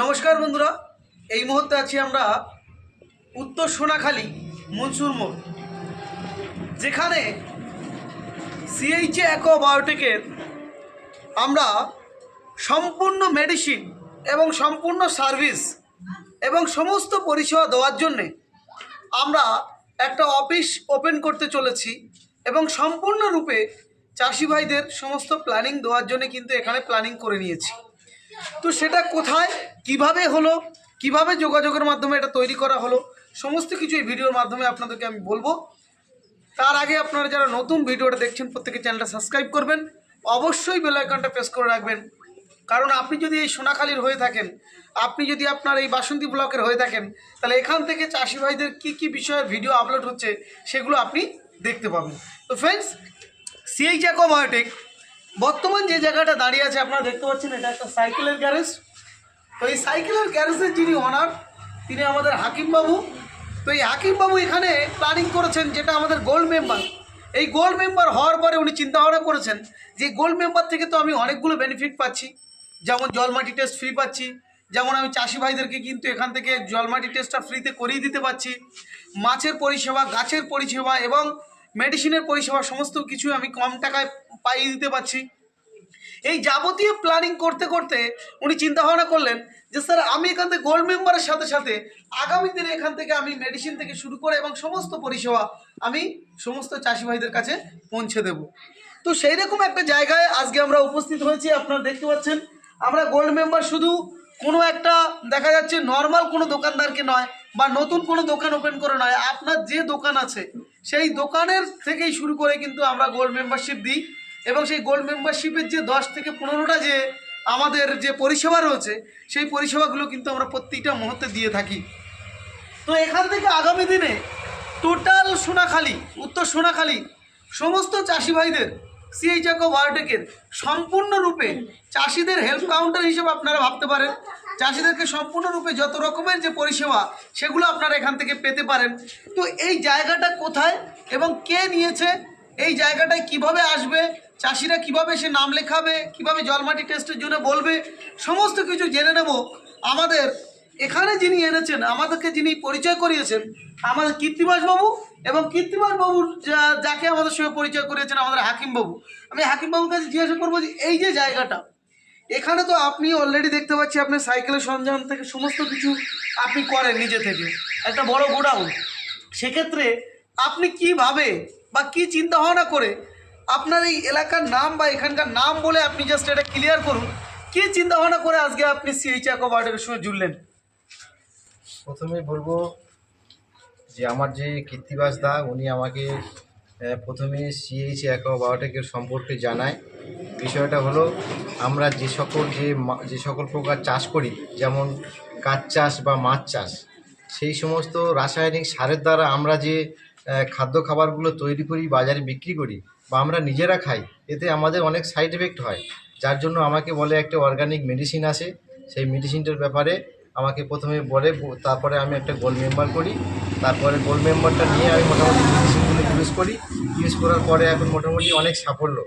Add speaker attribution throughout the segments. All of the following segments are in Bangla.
Speaker 1: নমস্কার বন্ধুরা, এই মুহূর্তে আছি আমরা উত্তর সোনাখালী মনসুর মোড়, যেখানে সিএইচএ বায়োটেকের আমরা সম্পূর্ণ মেডিসিন এবং সম্পূর্ণ সার্ভিস এবং সমস্ত পরিষেবা দেওয়ার জন্যে আমরা একটা অফিস ওপেন করতে চলেছি এবং সম্পূর্ণরূপে চাষি ভাইদের সমস্ত প্ল্যানিং দেওয়ার জন্য কিন্তু এখানে প্ল্যানিং করে নিয়েছি। তো সেটা কোথায়, কীভাবে হলো, কীভাবে যোগাযোগের মাধ্যমে এটা তৈরি করা হলো, সমস্ত কিছু এই ভিডিওর মাধ্যমে আপনাদেরকে আমি বলব। তার আগে আপনারা যারা নতুন ভিডিওটা দেখছেন, প্রত্যেকে চ্যানেলটা সাবস্ক্রাইব করবেন, অবশ্যই বেল আইকনটা প্রেস করে রাখবেন। কারণ আপনি যদি এই সোনাখালীর হয়ে থাকেন, আপনি যদি আপনার এই বাসন্তী ব্লকের হয়ে থাকেন, তাহলে এখান থেকে চাষি ভাইদের কী কী বিষয়ে ভিডিও আপলোড হচ্ছে, সেগুলো আপনি দেখতে পাবেন। তো ফ্রেন্ডস সিএইচ অ্যাকোবায়োটিক বর্তমান যে জায়গাটা দাঁড়িয়ে আছে, আপনারা দেখতে পাচ্ছেন, এটা একটা সাইকেলের গ্যারেজ। তো এই সাইকেলের গ্যারেজের যিনি অনার তিনি আমাদের হাকিমবাবু। তো এই হাকিমবাবু এখানে প্ল্যানিং করেছেন যেটা আমাদের গোল্ড মেম্বার এই গোল্ড মেম্বার হওয়ার পরে উনি চিন্তা ভাবনা করেছেন যে গোল্ড মেম্বার থেকে তো আমি অনেকগুলো বেনিফিট পাচ্ছি। যেমন জলমাটি টেস্ট ফ্রি পাচ্ছি, যেমন আমি চাষি ভাইদেরকে কিন্তু এখান থেকে জলমাটি টেস্টটা ফ্রিতে করিয়ে দিতে পারছি। মাছের পরিষেবা, গাছের পরিষেবা এবং মেডিসিনের পরিষেবা, সমস্ত কিছু আমি কম টাকায় পাইয়ে দিতে পারছি। এই যাবতীয় প্ল্যানিং করতে করতে উনি চিন্তা ভাবনা করলেন যে, স্যার, আমি এখান থেকে গোল্ড মেম্বারের সাথে সাথে আগামী দিনে এখান থেকে আমি মেডিসিন থেকে শুরু করে এবং সমস্ত পরিষেবা আমি সমস্ত চাষি ভাইদের কাছে পৌঁছে দেব। তো সেই রকম একটা জায়গায় আজকে আমরা উপস্থিত হয়েছি। আপনারা দেখতে পাচ্ছেন, আমরা গোল্ড মেম্বার শুধু কোনো একটা, দেখা যাচ্ছে নর্মাল কোনো দোকানদারকে নয় বা নতুন কোনো দোকান ওপেন করে নয়, আপনার যে দোকান আছে, সেই দোকানের থেকেই শুরু করে কিন্তু আমরা গোল্ড মেম্বারশিপ দিই। এবং সেই গোল্ড মেম্বারশিপের যে দশ থেকে পনেরোটা যে আমাদের যে পরিষেবা রয়েছে, সেই পরিষেবাগুলো কিন্তু আমরা প্রত্যেকটা মুহূর্তে দিয়ে থাকি। তো এখান থেকে আগামী দিনে টোটাল সোনাখালি, উত্তর সোনাখালী, সমস্ত চাষি ভাইদের সিএইচএকো বায়োটেকের সম্পূর্ণরূপে চাষিদের হেল্প কাউন্টার হিসেবে আপনারা ভাবতে পারেন। চাষিদেরকে সম্পূর্ণরূপে যত রকমের যে পরিষেবা, সেগুলো আপনারা এখান থেকে পেতে পারেন। তো এই জায়গাটা কোথায় এবং কে নিয়েছে, এই জায়গাটায় কীভাবে আসবে চাষিরা কীভাবে সে নাম লেখাবে, কীভাবে জলমাটি টেস্টের জন্য বলবে, সমস্ত কিছু জেনে নেব। আমাদের এখানে যিনি এনেছেন, আমাদেরকে যিনি পরিচয় করিয়েছেন, আমাদের কীর্তিবাস বাবু এবং কীর্তিবাস বাবু যা- যাকে আমাদের সঙ্গে পরিচয় করিয়েছেন আমাদের হাকিম বাবু আমি হাকিম বাবুর কাছে জিজ্ঞাসা করব যে, এই যে জায়গাটা, এখানে তো আপনি অলরেডি দেখতে পাচ্ছি আপনার সাইকেলের সরঞ্জাম থেকে সমস্ত কিছু আপনি করেন নিজে থেকে, একটা বড় গোডাউন। সেক্ষেত্রে আপনি কীভাবে বা কি চিন্তা ভাবনা করে আপনার এই এলাকার নাম বা এখানকার নাম বলে আপনি জাস্ট এটা ক্লিয়ার করুন। কি চিন্তা ভাবনা করে আজকে আপনি সিএইচ অ্যাকোবার্ডের সঙ্গে জুড়লেন?
Speaker 2: প্রথমেই বলব যে আমার যে কীর্তিবাস দা, উনি আমাকে প্রথমে সিএইচ অ্যাকো বায়োটেকের সম্পর্কে জানায়। বিষয়টা হলো, আমরা যে সকল যে যে সকল প্রকার চাষ করি, যেমন গাছ চাষ বা মাছ চাষ, সেই সমস্ত রাসায়নিক সারের দ্বারা আমরা যে খাদ্য খাবারগুলো তৈরি করি, বাজারে বিক্রি করি বা আমরা নিজেরা খাই, এতে আমাদের অনেক সাইড এফেক্ট হয়। যার জন্য আমাকে বলে একটা অর্গানিক মেডিসিন আছে সেই মেডিসিনটার ব্যাপারে আমাকে প্রথমে বলে তারপরে আমি একটা গোল্ড মেম্বার করি। তারপরে গোল্ড মেম্বারটা নিয়ে আমি মোটামুটি মেডিসিনগুলো ইউজ করি। ইউজ করার পরে এখন মোটামুটি অনেক সাফল্য।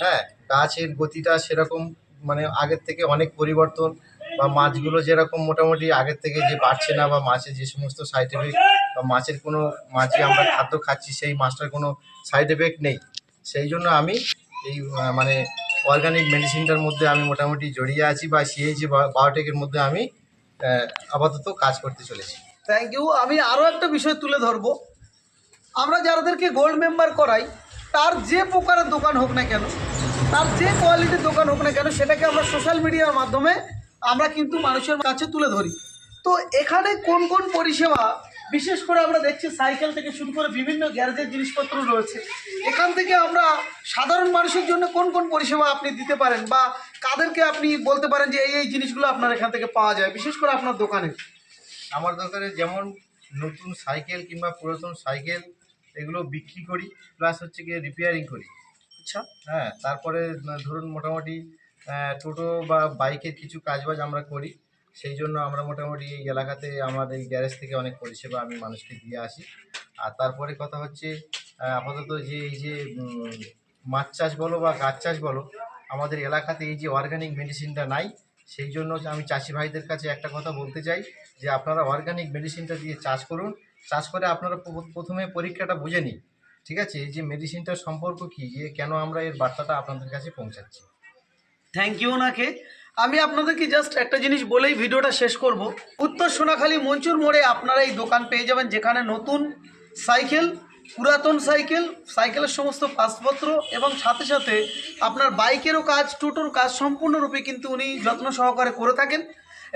Speaker 2: হ্যাঁ গাছের গতিটা সেরকম মানে আগের থেকে অনেক পরিবর্তন। বা মাছগুলো যেরকম মোটামুটি আগের থেকে যে বাড়ছে না বা মাছের যে সমস্ত সাইড এফেক্ট বা মাছের কোনো মাছে আমরা খাদ্য খাচ্ছি, সেই মাছটার কোনো সাইড এফেক্ট নেই। সেই জন্য আমি এই মানে অর্গানিক মেডিসিনটার মধ্যে আমি মোটামুটি জড়িয়ে আছি বা সিএইচি বায়োটেকের মধ্যে আমি আপাতত কাজ করতে চলেছি।
Speaker 1: থ্যাংক ইউ আমি আরও একটা বিষয় তুলে ধরবো। আমরা যাদেরকে গোল্ড মেম্বার করাই, তার যে প্রকারের দোকান হোক না কেন, তার যে কোয়ালিটির দোকান হোক না কেন, সেটাকে আমরা সোশ্যাল মিডিয়ার মাধ্যমে আমরা কিন্তু মানুষের কাছে তুলে ধরি। তো এখানে কোন কোন পরিষেবা বিশেষ করে আমরা দেখছি সাইকেল থেকে শুরু করে বিভিন্ন গ্যারেজের জিনিসপত্র রয়েছে। এখান থেকে আমরা সাধারণ মানুষের জন্য কোন কোন পরিষেবা আপনি দিতে পারেন বা কাদেরকে আপনি বলতে পারেন যে এই এই জিনিসগুলো আপনার এখান থেকে পাওয়া যায় বিশেষ করে আপনার দোকানে?
Speaker 2: আমার দোকানে যেমন নতুন সাইকেল কিংবা পুরাতন সাইকেল এগুলো বিক্রি করি প্লাস হচ্ছে গিয়ে রিপেয়ারিং করি।
Speaker 1: আচ্ছা।
Speaker 2: হ্যাঁ তারপরে ধরুন মোটামুটি টোটো বা বাইকের কিছু কাজবাজ আমরা করি। সেই জন্য আমরা মোটামুটি এই এলাকাতে আমার এই গ্যারেজ থেকে অনেক পরিষেবা আমি মানুষকে দিয়ে আসি। আর তারপরে কথা হচ্ছে আপাতত যে এই যে মাছ চাষ বলো বা গাছ চাষ বলো, আমাদের এলাকাতে এই যে অর্গানিক মেডিসিনটা নাই, সেই জন্য আমি চাষি ভাইদের কাছে একটা কথা বলতে চাই যে আপনারা অর্গানিক মেডিসিনটা দিয়ে চাষ করুন। চাষ করে আপনারা প্রথমে পরীক্ষাটা বুঝে নিন। ঠিক আছে? এই যে মেডিসিনটার সম্পর্ক কী? যে কেন আমরা এর বার্তাটা আপনাদের কাছে পৌঁছাচ্ছি?
Speaker 1: থ্যাংক ইউ ওনাকে। আমি আপনাদেরকে জাস্ট একটা জিনিস বলেই ভিডিওটা শেষ করব। উত্তর সোনাখালি মঞ্চুর মোড়ে আপনারা এই দোকান পেয়ে যাবেন, যেখানে নতুন সাইকেল, পুরাতন সাইকেল, সাইকেলের সমস্ত পাসপত্র এবং সাথে সাথে আপনার বাইকেরও কাজ, টোটোর কাজ সম্পূর্ণরূপে কিন্তু উনি যত্ন সহকারে করে থাকেন।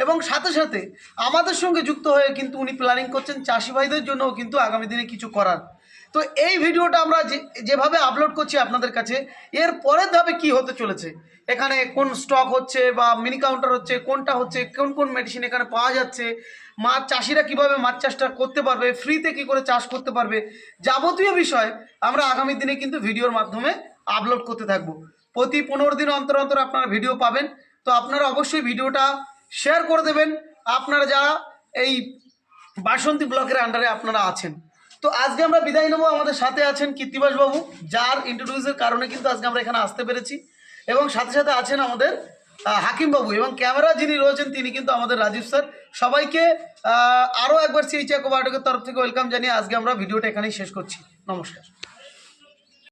Speaker 1: এবং সাথে সাথে আমাদের সঙ্গে যুক্ত হয়ে কিন্তু উনি প্ল্যানিং করছেন চাষি ভাইদের জন্যও কিন্তু আগামী দিনে কিছু করার। তো এই ভিডিওটা আমরা যেভাবে আপলোড করছি আপনাদের কাছে, এর পরের ধাপে কি হতে চলেছে? এখানে কোন স্টক হচ্ছে বা মিনি কাউন্টার হচ্ছে, কোনটা হচ্ছে, কোন কোন মেডিসিন এখানে পাওয়া যাচ্ছে মাছ চাষিরা কীভাবে মাছ চাষটা করতে পারবে ফ্রিতে কি করে চাষ করতে পারবে, যাবতীয় বিষয় আমরা আগামী দিনে কিন্তু ভিডিওর মাধ্যমে আপলোড করতে থাকব। প্রতি পনেরো দিন অন্তর অন্তর আপনারা ভিডিও পাবেন। তো আপনারা অবশ্যই ভিডিওটা শেয়ার করে দেবেন। আপনারা যারা এই বাসন্তী ব্লকের আন্ডারে আপনারা আছেন। তো আজকে আমরা বিদায় নেব। আমাদের সাথে আছেন বাবু যার ইন্ট্রোডিউসের কারণে কিন্তু আজকে আমরা এখানে আসতে পেরেছি। এবং সাথে সাথে আছেন আমাদের আহ, হাকিম বাবু এবং ক্যামেরা যিনি রয়েছেন তিনি কিন্তু আমাদের রাজীব স্যার সবাইকে আরও একবার সিএইচ বায়োটেকের তরফ থেকে ওয়েলকাম জানিয়ে আজকে আমরা ভিডিওটা এখানেই শেষ করছি। নমস্কার।